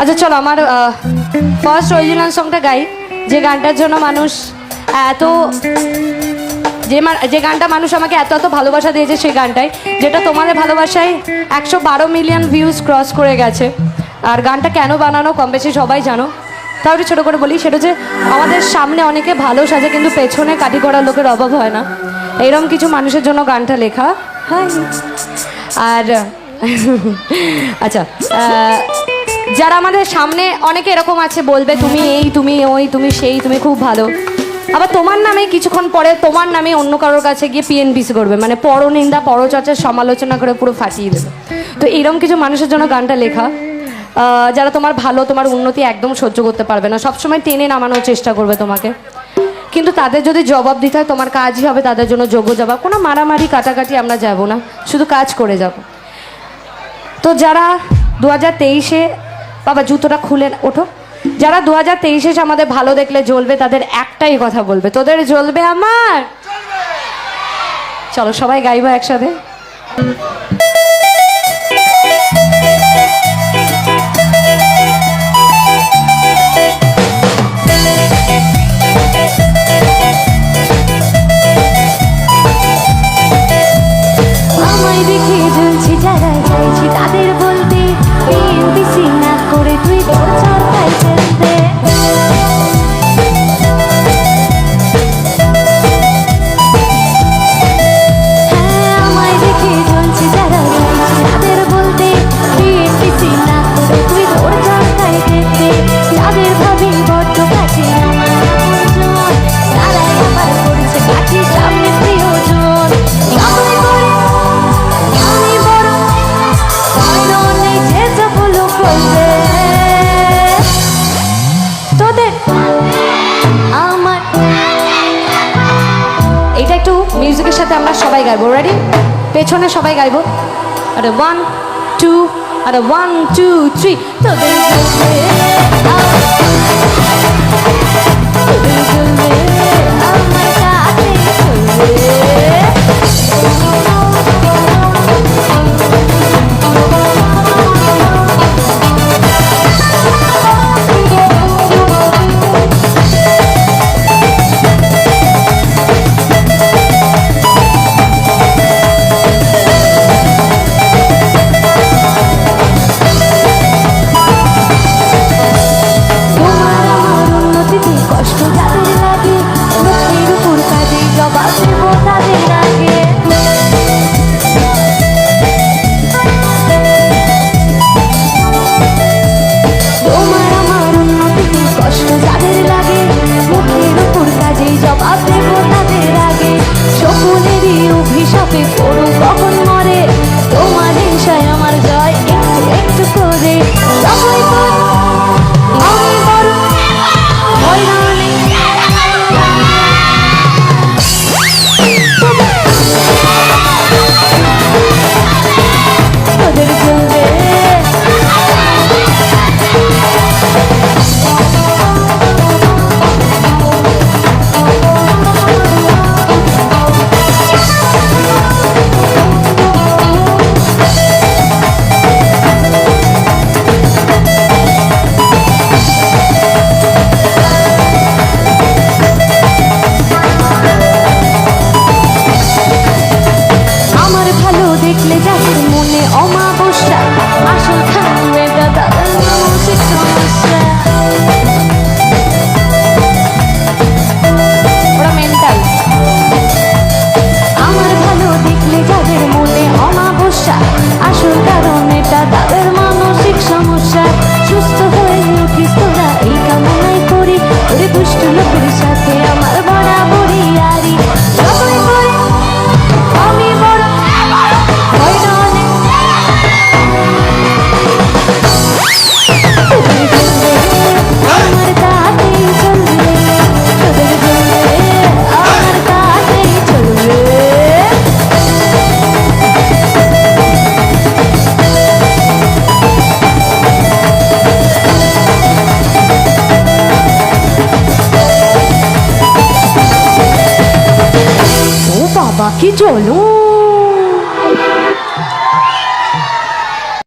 আচ্ছা চলো আমার ফার্স্ট অরিজিনাল সংটা গাই। যে গানটার জন্য মানুষ এত, যে যে গানটা মানুষ আমাকে এত এত ভালোবাসা দিয়েছে সেই গানটাই, যেটা তোমাদের ভালোবাসায় একশো বারো মিলিয়ন ভিউজ ক্রস করে গেছে। আর গানটা কেন বানানো, কম বেশি সবাই জানো। তাও একটু ছোটো করে বলি, সেটা যে আমাদের সামনে অনেকে ভালো সাজে, কিন্তু পেছনে কাটি করার লোকের অভাব হয় না। এইরকম কিছু মানুষের জন্য গানটা লেখা হাই আর আচ্ছা যারা আমাদের সামনে অনেকে এরকম আছে, বলবে, তুমি এই, তুমি ওই, তুমি সেই, তুমি খুব ভালো। আবার তোমার নামে কিছুক্ষণ পরে তোমার নামে অন্য কারোর কাছে গিয়ে পিএনপিসি করবে মানে পরনিন্দা, পরচর্চার সমালোচনা করে পুরো ফাটিয়ে দেবে। তো এরকম কিছু মানুষের জন্য গানটা লেখা। যারা তোমার ভালো, তোমার উন্নতি একদম সহ্য করতে পারবে না, সবসময় টেনে নামানোর চেষ্টা করবে তোমাকে। কিন্তু তাদের যদি জবাব দিতে হয়, তোমার কাজই হবে তাদের জন্য যোগ্য জবাব। কোনো মারামারি, কাটাকাটি আমরা যাব না, শুধু কাজ করে যাব। তো যারা দু হাজার তেইশে বাবা, জুতোটা খুলে ওঠো। যারা দু হাজার তেইশে আমাদের ভালো দেখলে জ্বলবে, তাদের একটাই কথা বলবে। তোদের জ্বলবে আমার? চলো সবাই গাইবো একসাথে। আমায় দেখে জ্বলছি যারা চাইছি তাদের বলতে বিএনপিসি না তুই তোর চরকায় সবাই গাইবো রেডি পেছনে সবাই গাইবো। আরে ওয়ান টু আরে ওয়ান টু থ্রি তোদের ও বাবা কি চলো